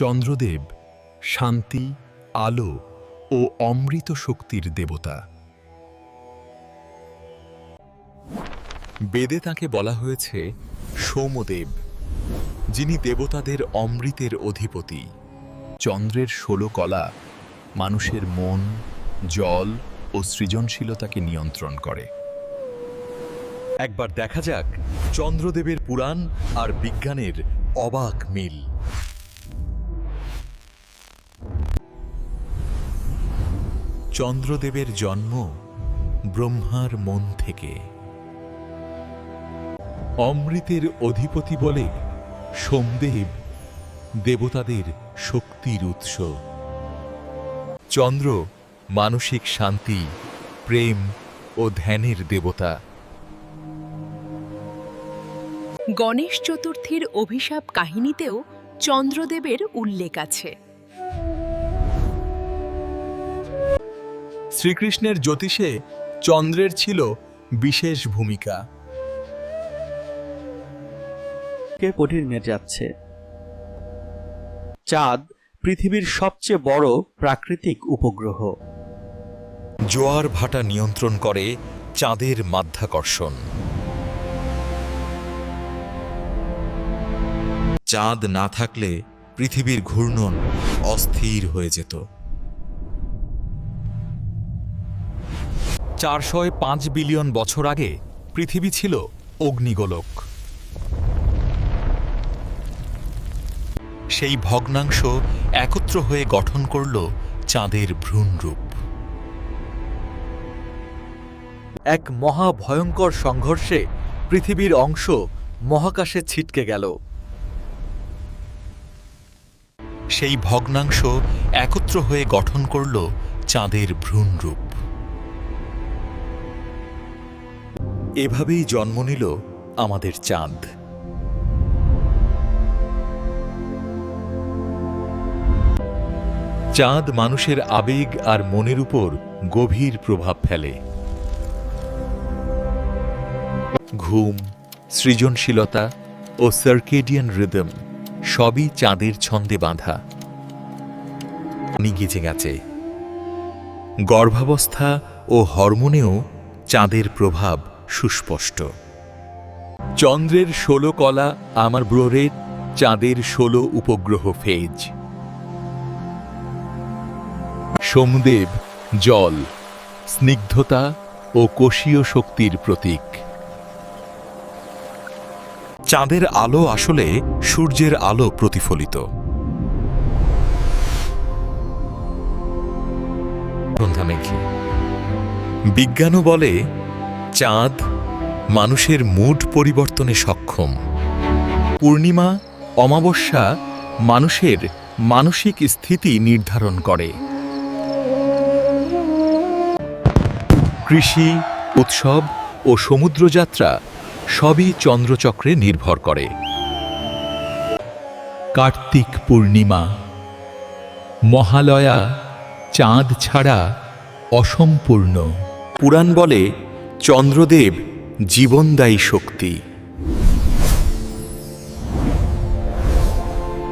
চন্দ্রদেব শান্তি, আলো ও অমৃত শক্তির দেবতা। বেদে তাকে বলা হয়েছে সোমদেব, যিনি দেবতাদের অমৃতের অধিপতি। চন্দ্রের ষোলো কলা মানুষের মন, জল ও সৃজনশীলতাকে নিয়ন্ত্রণ করে। একবার দেখা যাক চন্দ্রদেবের পুরাণ আর বিজ্ঞানের অবাক মিল। চন্দ্রদেবের জন্ম ব্রহ্মার মন থেকে। অমৃতের অধিপতি বলে সোমদেব দেবতাদের শক্তির উৎস। চন্দ্র মানসিক শান্তি, প্রেম ও ধ্যানের দেবতা। গণেশ চতুর্থীর অভিশাপ কাহিনীতেও চন্দ্রদেবের উল্লেখ আছে। শ্রীকৃষ্ণের জ্যোতিষে চন্দ্রের ছিল বিশেষ ভূমিকা। কে কঠিন যাচ্ছে? চাঁদ পৃথিবীর সবচেয়ে বড় প্রাকৃতিক উপগ্রহ। জোয়ার ভাটা নিয়ন্ত্রণ করে চাঁদের মাধ্যাকর্ষণ। চাঁদ না থাকলে পৃথিবীর ঘূর্ণন অস্থির হয়ে যেত। চারশয় পাঁচ বিলিয়ন বছর আগে পৃথিবী ছিল অগ্নিগোলক। সেই ভগ্নাংশ একত্র হয়ে গঠন করল চাঁদের ভ্রূণরূপ এক মহা ভয়ঙ্কর সংঘর্ষে পৃথিবীর অংশ মহাকাশে ছিটকে গেল। সেই ভগ্নাংশ একত্র হয়ে গঠন করল চাঁদের ভ্রূণরূপ এভাবেই জন্ম নিল আমাদের চাঁদ। চাঁদ মানুষের আবেগ আর মনের উপর গভীর প্রভাব ফেলে। ঘুম, সৃজনশীলতা ও সার্কেডিয়ান রিদম সবই চাঁদের ছন্দে বাঁধা। গেছে গেছে গর্ভাবস্থা ও হরমোনেও চাঁদের প্রভাব সুস্পষ্ট। চন্দ্রের ষোলো কলা আমার ব্রোরের চাঁদের ষোলো উপগ্রহ ফেজ। সোমদেব জল স্নিগ্ধতা ও কোষীয় শক্তির প্রতীক। চাঁদের আলো আসলে সূর্যের আলো প্রতিফলিত। বিজ্ঞানও বলে চাঁদ মানুষের মুড পরিবর্তনে সক্ষম। পূর্ণিমা, অমাবস্যা মানুষের মানসিক স্থিতি নির্ধারণ করে। কৃষি, উৎসব ও সমুদ্রযাত্রা সবই চন্দ্রচক্রে নির্ভর করে। কার্তিক পূর্ণিমা, মহালয়া চাঁদ ছাড়া অসম্পূর্ণ। পুরাণ বলে চন্দ্রদেব জীবনদায়ী শক্তি।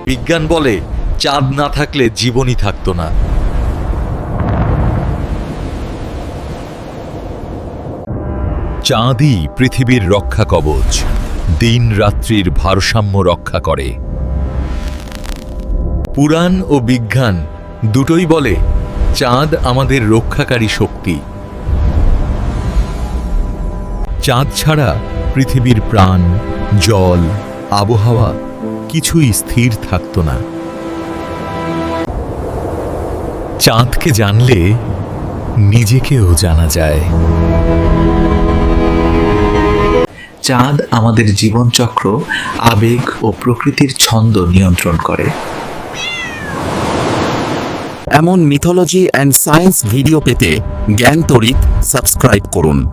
বিজ্ঞান বলে, চাঁদ না থাকলে জীবনই থাকতো না। চাঁদই পৃথিবীর রক্ষা কবচ, দিন রাত্রির ভারসাম্য রক্ষা করে। পুরাণ ও বিজ্ঞান দুটোই বলে, চাঁদ আমাদের রক্ষাকারী শক্তি। চাঁদ ছাড়া পৃথিবীর প্রাণ জল আবহাওয়া কিছুই স্থির থাকত না। চাঁদকে জানলে নিজেকেও জানা যায়। চাঁদ আমাদের জীবনচক্র আবেগ ও প্রকৃতির ছন্দ নিয়ন্ত্রণ করে। এমন মিথোলজি অ্যান্ড সায়েন্স ভিডিও পেতে জ্ঞান তরিত সাবস্ক্রাইব করুন।